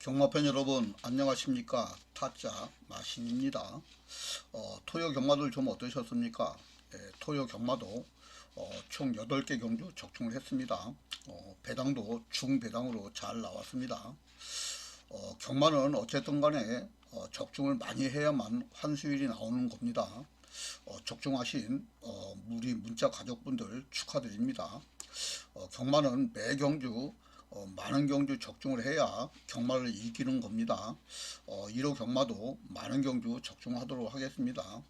경마팬 여러분 안녕하십니까? 타짜 마신입니다. 어, 토요 경마들 좀 어떠셨습니까? 예, 토요 경마도 어, 총 8개 경주 적중을 했습니다. 어, 배당도 중배당으로 잘 나왔습니다. 어, 경마는 어쨌든 간에 어, 적중을 많이 해야만 환수율이 나오는 겁니다. 어, 적중하신 어, 우리 문자 가족분들 축하드립니다. 어, 경마는 매 경주 어, 많은 경주 적중을 해야 경마를 이기는 겁니다. 어, 1호 경마도 많은 경주 적중하도록 하겠습니다.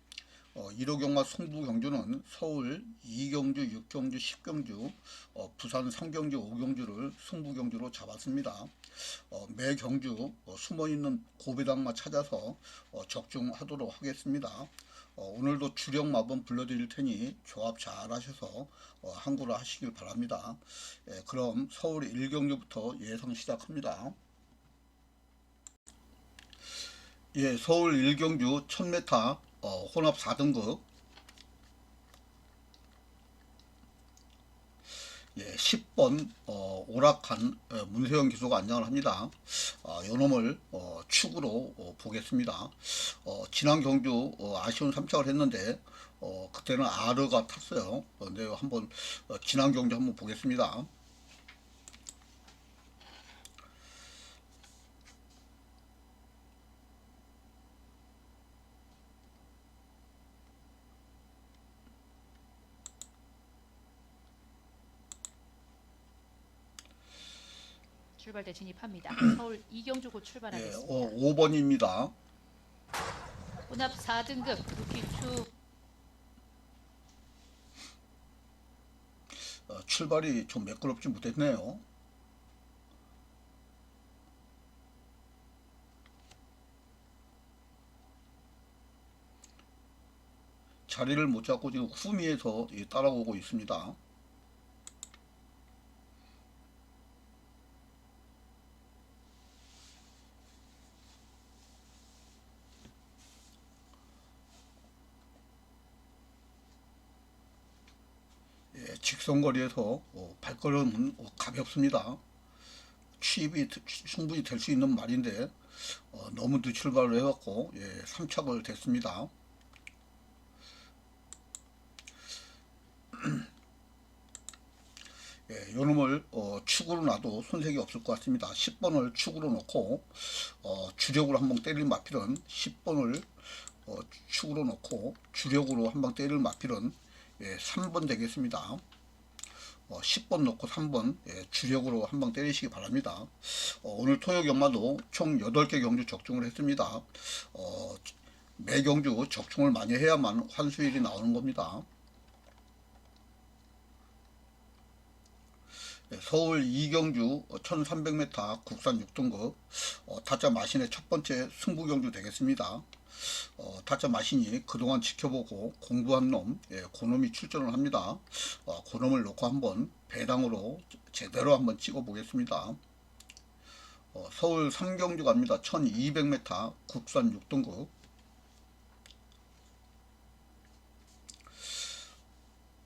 어, 1호 경마 송부 경주는 서울 2경주, 6경주, 10경주, 어, 부산 3경주, 5경주를 승부 경주로 잡았습니다. 어, 매 경주 어, 숨어있는 고배당마 찾아서 어, 적중하도록 하겠습니다. 어, 오늘도 주력 마번 불러드릴 테니 조합 잘 하셔서 어, 항구를 하시길 바랍니다. 예, 그럼 서울 1경주부터 예상 시작합니다. 예, 서울 1경주 1000m 어, 혼합 4등급 예, 10번 어, 오락한 어, 문세영 기수가 안장을 합니다. 어, 요놈을 어, 축으로 어, 보겠습니다. 어, 지난 경주 어, 아쉬운 3착을 했는데 어, 그때는 아르가 탔어요. 어, 근데 한번 어, 지난 경주 한번 보겠습니다. 출발대 진입합니다. 서울 이경주 곧 예, 출발하겠습니다. 어, 5번입니다. 혼합 4등급 루키 추 어, 출발이 좀 매끄럽지 못했네요. 자리를 못 잡고 지금 후미에서 이 따라오고 있습니다. 예, 직선거리에서 어, 발걸음은 어, 가볍습니다. 취입이 드- 충분히 될 수 있는 말인데 어, 너무 늦출발을 해갖고 예, 3착을 됐습니다. 예, 요 놈을 어, 축으로 놔도 손색이 없을 것 같습니다. 10번을 축으로 놓고 어, 주력으로 한번 때릴 마필은 10번을 어, 축으로 놓고 주력으로 한 방 때릴 마필은 예, 3번 되겠습니다. 어, 10번 놓고 3번 예, 주력으로 한 방 때리시기 바랍니다. 어, 오늘 토요 경마도 총 8개 경주 적중을 했습니다. 어, 매 경주 적중을 많이 해야만 환수일이 나오는 겁니다. 예, 서울 이경주 1300m 국산 6등급 어, 타짜 마신의 첫 번째 승부 경주 되겠습니다. 어, 타짜 마신이 그동안 지켜보고 공부한 놈, 예, 그놈이 출전을 합니다. 어, 그놈을 놓고 한번 배당으로 제대로 한번 찍어 보겠습니다. 어, 서울 삼경주 갑니다. 1200m 국산 6등급.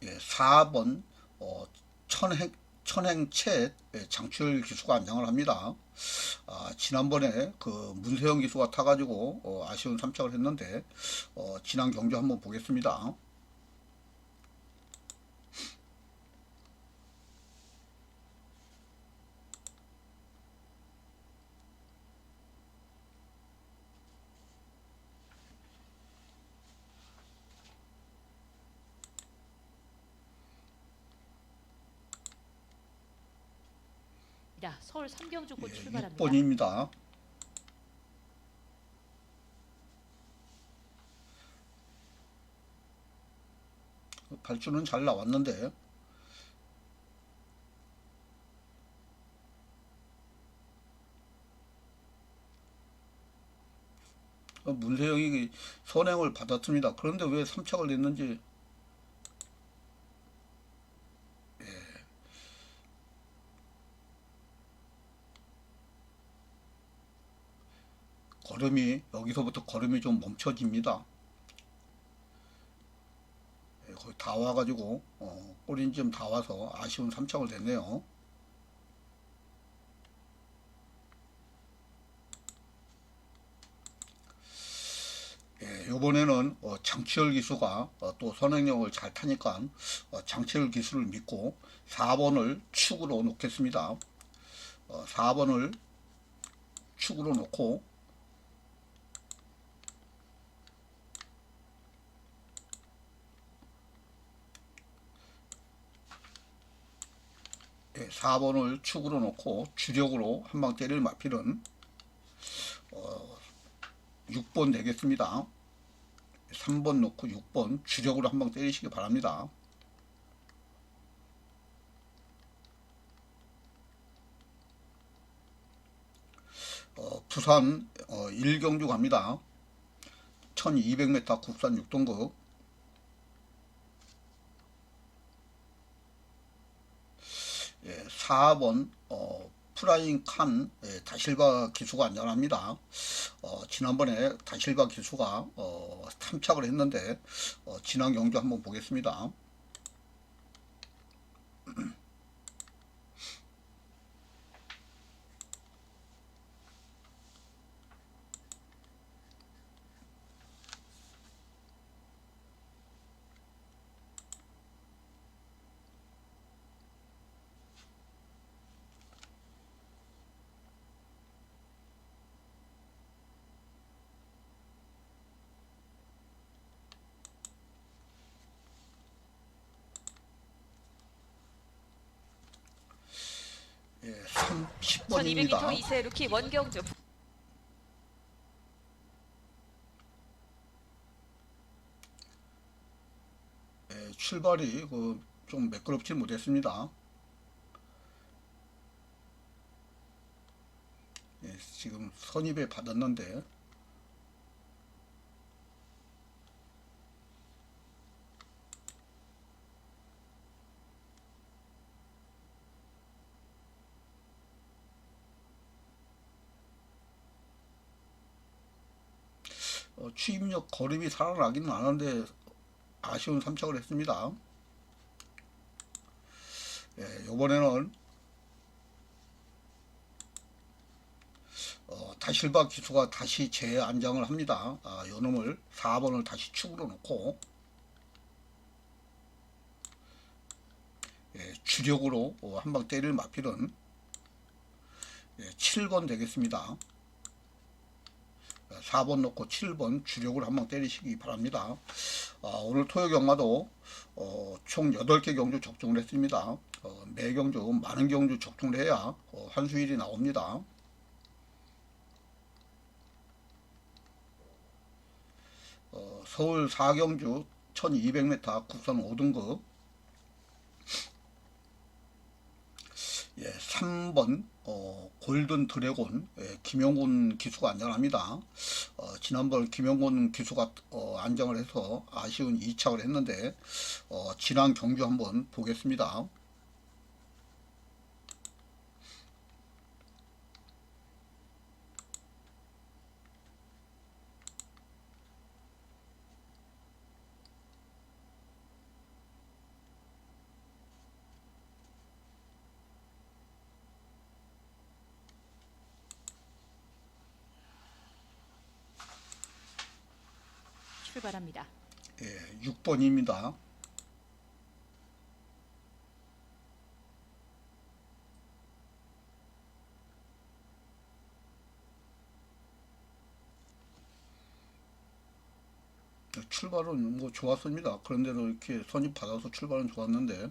예, 4번 어, 천행 천행채 예, 장출 기수가 안장을 합니다. 아, 지난번에 그 문세영 기수가 타가지고 어, 아쉬운 3착을 했는데 어, 지난 경주 한번 보겠습니다. 야 서울 삼경주 곧 예, 출발합니다. 6번입니다. 발주는 잘 나왔는데 어, 문세영이 선행을 받았습니다. 그런데 왜 3착을 냈는지 걸음이 여기서부터 걸음이 좀 멈춰집니다. 예, 거의 다 와가지고 어, 꼬린 좀다 와서 아쉬운 3척을 됐네요. 예, 이번에는 어, 장치열 기수가 어, 또 선행력을 잘 타니까 어, 장치열 기수를 믿고 4번을 축으로 놓겠습니다. 어, 4번을 축으로 놓고 4번을 축으로 놓고 주력으로 한 방 때릴 마필은 어, 6번 되겠습니다. 3번 놓고 6번 주력으로 한 방 때리시기 바랍니다. 어, 부산 어, 1경주 갑니다. 1200m 국산 6등급 예, 4번 어, 프라잉 칸 예, 다실바 기수가 안전합니다. 어, 지난번에 다실바 기수가 어, 탐착을 했는데 어, 지난 경주 한번 보겠습니다. 예, 30번입니다. 1200m 2세 루키 원경주 예, 출발이 그 좀 매끄럽지 못했습니다. 예, 지금 선입에 받았는데 어, 추입력 거름이 살아나기는 않았는데 아쉬운 삼척을 했습니다. 예, 이번에는 어, 다실바 기수가 다시 재안장을 합니다. 아, 요 놈을 4번을 다시 축으로 놓고 예, 주력으로 어, 한방 때릴 마필은 예, 7번 되겠습니다. 4번 놓고 7번 주력을 한방 때리시기 바랍니다. 아, 오늘 토요 경마도 어, 총 8개 경주 적중을 했습니다. 어, 매 경주 많은 경주 적중을 해야 어, 환수일이 나옵니다. 어, 서울 4경주 1200m 국산 5등급 예, 3번 어, 골든 드래곤 예, 김영곤 기수가 안전합니다. 어, 지난번 김영곤 기수가 어, 안정을 해서 아쉬운 2착을 했는데 어, 지난 경주 한번 보겠습니다. 출발합니다. 예, 6번입니다. 출발은 뭐 좋았습니다. 그런데도 이렇게 선입 받아서 출발은 좋았는데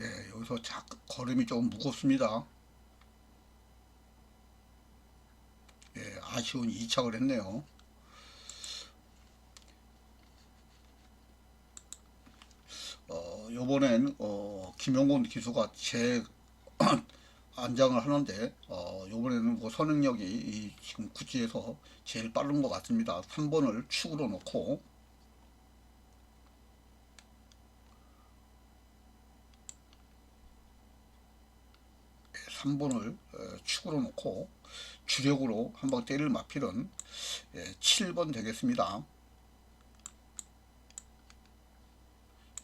예, 여기서 자, 걸음이 좀 무겁습니다. 예, 아쉬운 2착을 했네요. 어, 요번엔 어, 김용곤 기수가 제 안장을 하는데 어, 요번에는 뭐 선행력이 이 지금 구지에서 제일 빠른 것 같습니다. 3번을 축으로 놓고 3번을 축으로 놓고 주력으로 한방 때릴 마필은 예, 7번 되겠습니다.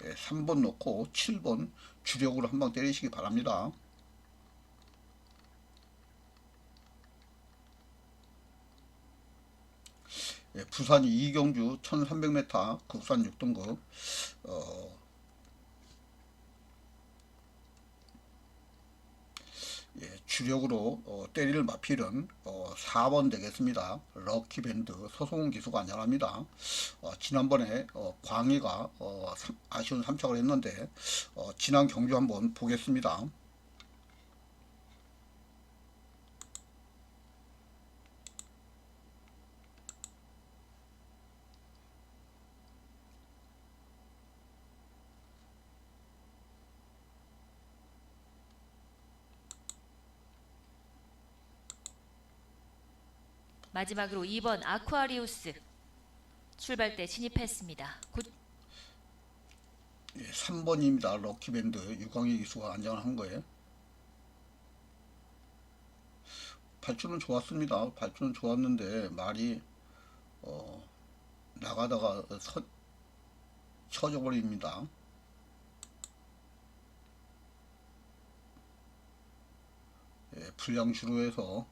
예, 3번 놓고 7번 주력으로 한방 때리시기 바랍니다. 예, 부산 이경주 1300m 국산 6등급 어, 예, 주력으로 어, 때릴 마필은 어, 4번 되겠습니다. 럭키밴드 서송훈 기수가 안전합니다. 어, 지난번에 어, 광희가 어, 삼- 아쉬운 3착을 했는데 어, 지난 경주 한번 보겠습니다. 마지막으로 2번 아쿠아리우스 출발대 진입했습니다. 굿 예, 3번입니다. 럭키밴드 유광희 기수가 안전한 거예요. 발주는 좋았습니다. 발주는 좋았는데 말이 어, 나가다가 서, 쳐져 버립니다. 예, 불량주로 해서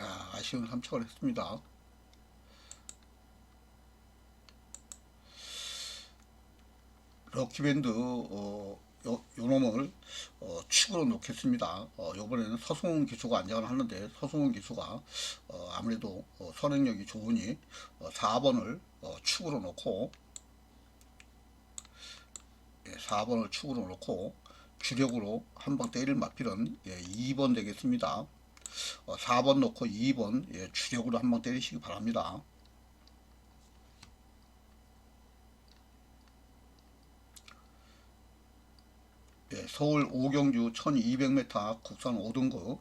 야, 아쉬운 3척을 했습니다. 럭키밴드 어, 요, 요 놈을 어, 축으로 놓겠습니다. 어, 요번에는 서승훈 기수가 안장을 하는데 서승훈 기수가 어, 아무래도 어, 선행력이 좋으니 어, 4번을 어, 축으로 놓고 예, 4번을 축으로 놓고 주력으로 한 방 때릴 마필은 예, 2번 되겠습니다. 어, 4번 놓고 2번 예, 주력으로 한방 때리시기 바랍니다. 예, 서울 오경주 1200m 국산 5등급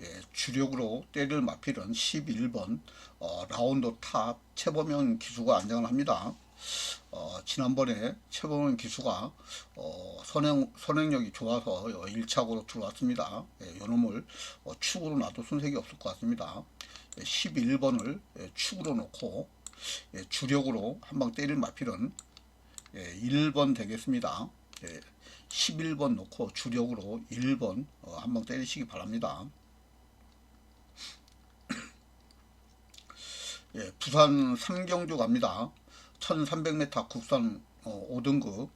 예, 주력으로 때릴 마필은 11번 어, 라운드 탑 최범현 기수가 안장을 합니다. 어, 지난번에 최범현 기수가 어, 선행, 선행력이 좋아서 어, 1착으로 들어왔습니다. 예, 요놈을 어, 축으로 놔도 손색이 없을 것 같습니다. 예, 11번을 예, 축으로 놓고 예, 주력으로 한방 때릴 마필은 예, 1번 되겠습니다. 예, 11번 놓고 주력으로 1번 어, 한방 때리시기 바랍니다. 예, 부산 삼경주 갑니다. 1300m 국산 어, 5등급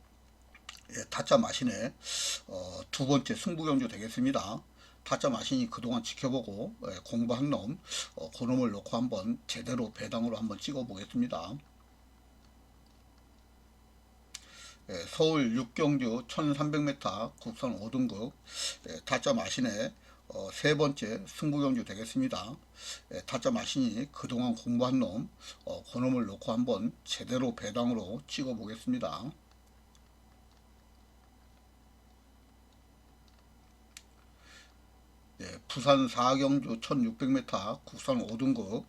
예, 타짜 마신의 어, 두 번째 승부 경주 되겠습니다. 타짜 마신이 그동안 지켜보고 예, 공부한 놈, 어, 그 놈을 놓고 한번 제대로 배당으로 한번 찍어 보겠습니다. 예, 서울 육경주 1300m 국산 5등급 예, 타짜 마신의 어, 세 번째 승부 경주 되겠습니다. 예, 타짜 마신이 그동안 공부한 놈, 어, 그 놈을 놓고 한번 제대로 배당으로 찍어 보겠습니다. 예, 부산 사경주 1600m 국산 5등급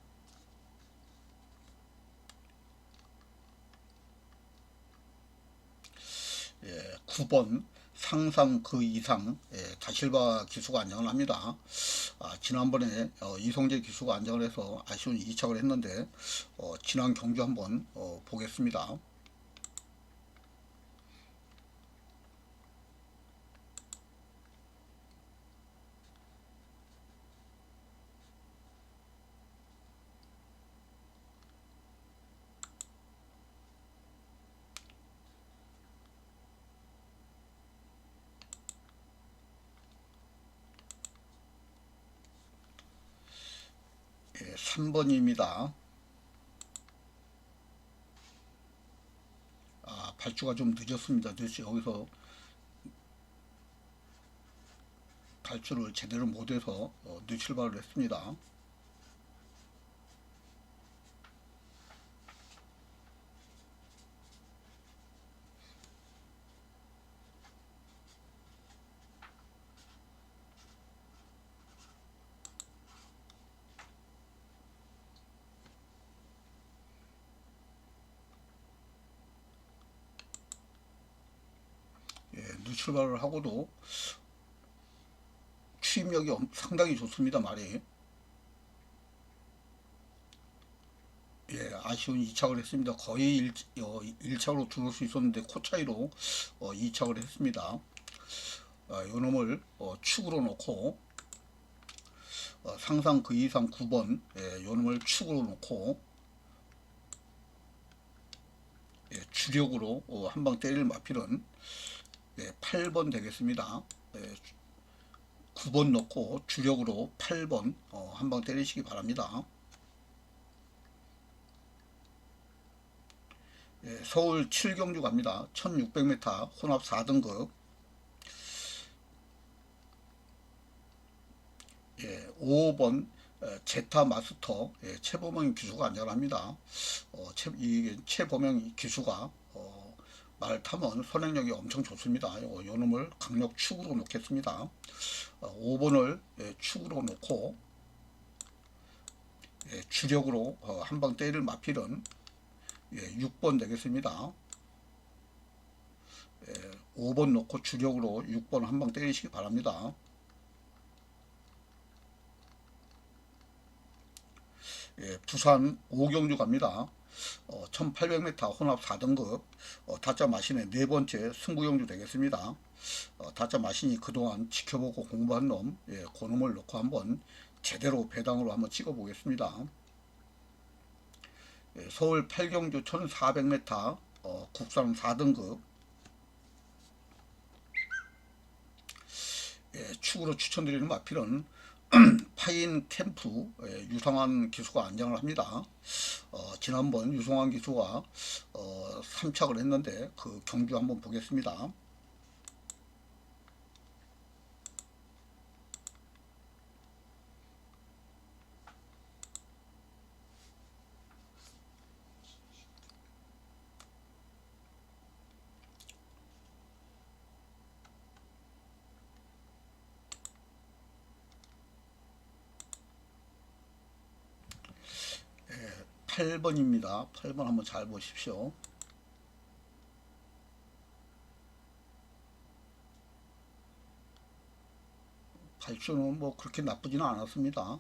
예, 9번 상상 그 이상 예, 다실바 기수가 안정을 합니다. 아, 지난번에 어, 이성재 기수가 안정을 해서 아쉬운 2착을 했는데 어, 지난 경주 한번 어, 보겠습니다. 예, 3번입니다. 아, 발주가 좀 늦었습니다. 늦지 여기서 발주를 제대로 못해서 어, 늦출발을 했습니다. 출발을 하고도 엄- 상당히 좋습니다 말이. 예 아쉬운 2착을 했습니다. 거의 1, 어, 1착으로 들어올 수 있었는데 코 차이로 어, 2착을 했습니다. 어, 요놈을 어, 축으로 놓고 어, 상상 그 이상 9번 예, 요놈을 축으로 놓고 예, 주력으로 어, 한방 때릴 마필은 예, 8번 되겠습니다. 예, 9번 넣고 주력으로 8번 어, 한방 때리시기 바랍니다. 예, 서울 7경주 갑니다. 1600m 혼합 4등급 예, 5번 에, 제타 마스터 예, 최보명 기수가 안전합니다. 어, 최, 이게 최보명 기수가 어, 말 타면 선행력이 엄청 좋습니다. 요, 요 놈을 강력 축으로 놓겠습니다. 어, 5번을 예, 축으로 놓고 예, 주력으로 어, 한방 때릴 마필은 예, 6번 되겠습니다. 예, 5번 놓고 주력으로 6번 한방 때리시기 바랍니다. 예, 부산 오경주 갑니다. 어, 1800m 혼합 4등급 어, 다짜 마신의 네 번째 승부경주 되겠습니다. 어, 다짜 마신이 그동안 지켜보고 공부한 놈, 예, 그 놈을 놓고 한번 제대로 배당으로 한번 찍어보겠습니다. 예, 서울 8경주 1400m 어, 국산 4등급 예, 축으로 추천드리는 마필은 파인 캠프 예, 유성환 기수가 안장을 합니다. 어, 지난번 유성환 기수가 어, 3착을 했는데 그 경주 한번 보겠습니다. 예, 8번입니다. 8번 한번 잘 보십시오. 발주는 뭐 그렇게 나쁘지는 않았습니다.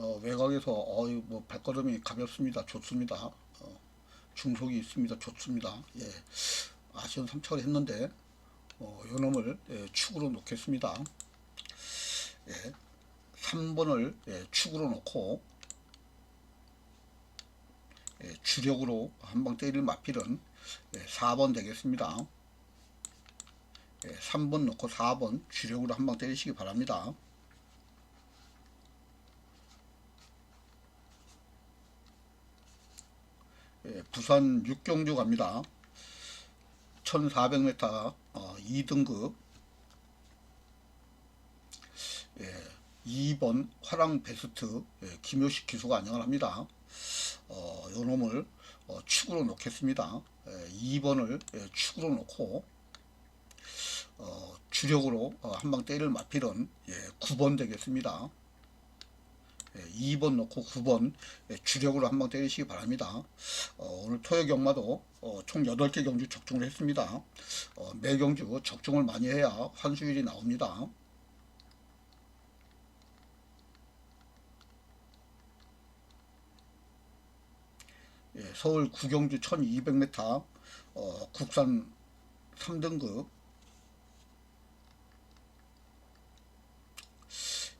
어, 외곽에서 어이 뭐 발걸음이 가볍습니다. 좋습니다. 어, 중속이 있습니다. 좋습니다. 예. 아시안 3착을 했는데 어, 요 놈을 예, 축으로 놓겠습니다. 예. 3번을 예, 축으로 놓고 예, 주력으로 한방 때릴 마필은 예, 4번 되겠습니다. 예, 3번 놓고 4번 주력으로 한방 때리시기 바랍니다. 예, 부산 육경주 갑니다. 1400m 어, 2등급 예, 2번 화랑 베스트 예, 김효식 기수가 안녕을 합니다. 어, 요 놈을 어, 축으로 놓겠습니다. 예, 2번을 예, 축으로 놓고 어, 주력으로 어, 한방 때릴 마필은 예, 9번 되겠습니다. 예, 2번 놓고 9번 예, 주력으로 한 방 때리시기 바랍니다. 어, 오늘 토요 경마도 어, 총 8개 경주 적중을 했습니다. 어, 매 경주 적중을 많이 해야 환수율이 나옵니다. 예, 서울 구경주 1200m 어, 국산 3등급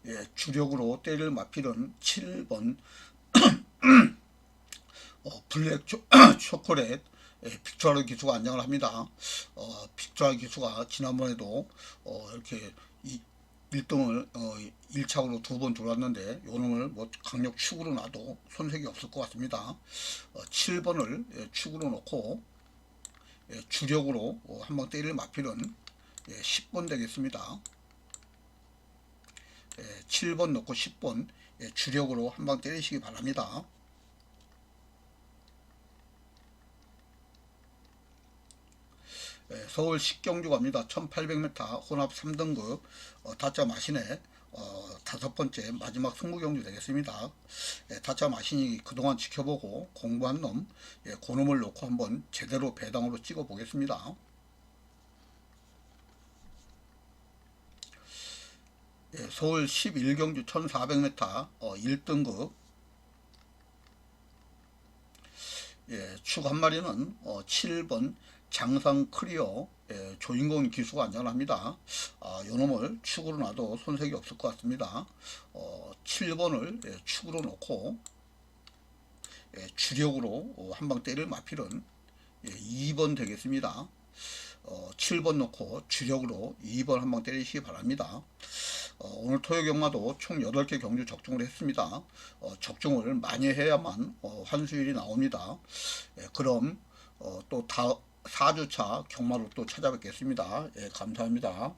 예, 주력으로 때릴 마필은 7번 어, 블랙 초, 초콜릿 예, 빅토르 기수가 안녕을 합니다. 어, 빅토르 기수가 지난번에도 어, 이렇게 이, 1등을 어, 1착으로 두번 들어왔는데 요놈을 뭐 강력 축으로 놔도 손색이 없을 것 같습니다. 어, 7번을 예, 축으로 놓고 예, 주력으로 어, 한방 때릴 마필은 예, 10번 되겠습니다. 예, 7번 넣고 10번 예, 주력으로 한 방 때리시기 바랍니다. 예, 서울 식경주 갑니다. 1800m 혼합 3등급 어, 타짜 마신의 어, 다섯 번째 마지막 승부 경주 되겠습니다. 예, 타짜 마신이 그동안 지켜보고 공부한 놈, 예, 그놈을 놓고 한번 제대로 배당으로 찍어 보겠습니다. 서울 11경주 1400m 어, 1등급 예, 축 한 마리는 어, 7번 장상 크리어 예, 조인공 기수가 안전합니다. 아, 요 놈을 축으로 놔도 손색이 없을 것 같습니다. 어, 7번을 예, 축으로 놓고 예, 주력으로 어, 한방 때릴 마필은 예, 2번 되겠습니다. 어, 7번 놓고 주력으로 2번 한 방 때리시기 바랍니다. 어, 오늘 토요 경마도 총 8개 경주 적중을 했습니다. 어, 적중을 많이 해야만 어, 환수율이 나옵니다. 예, 그럼 어, 또 다, 4주차 경마로 또 찾아뵙겠습니다. 예, 감사합니다.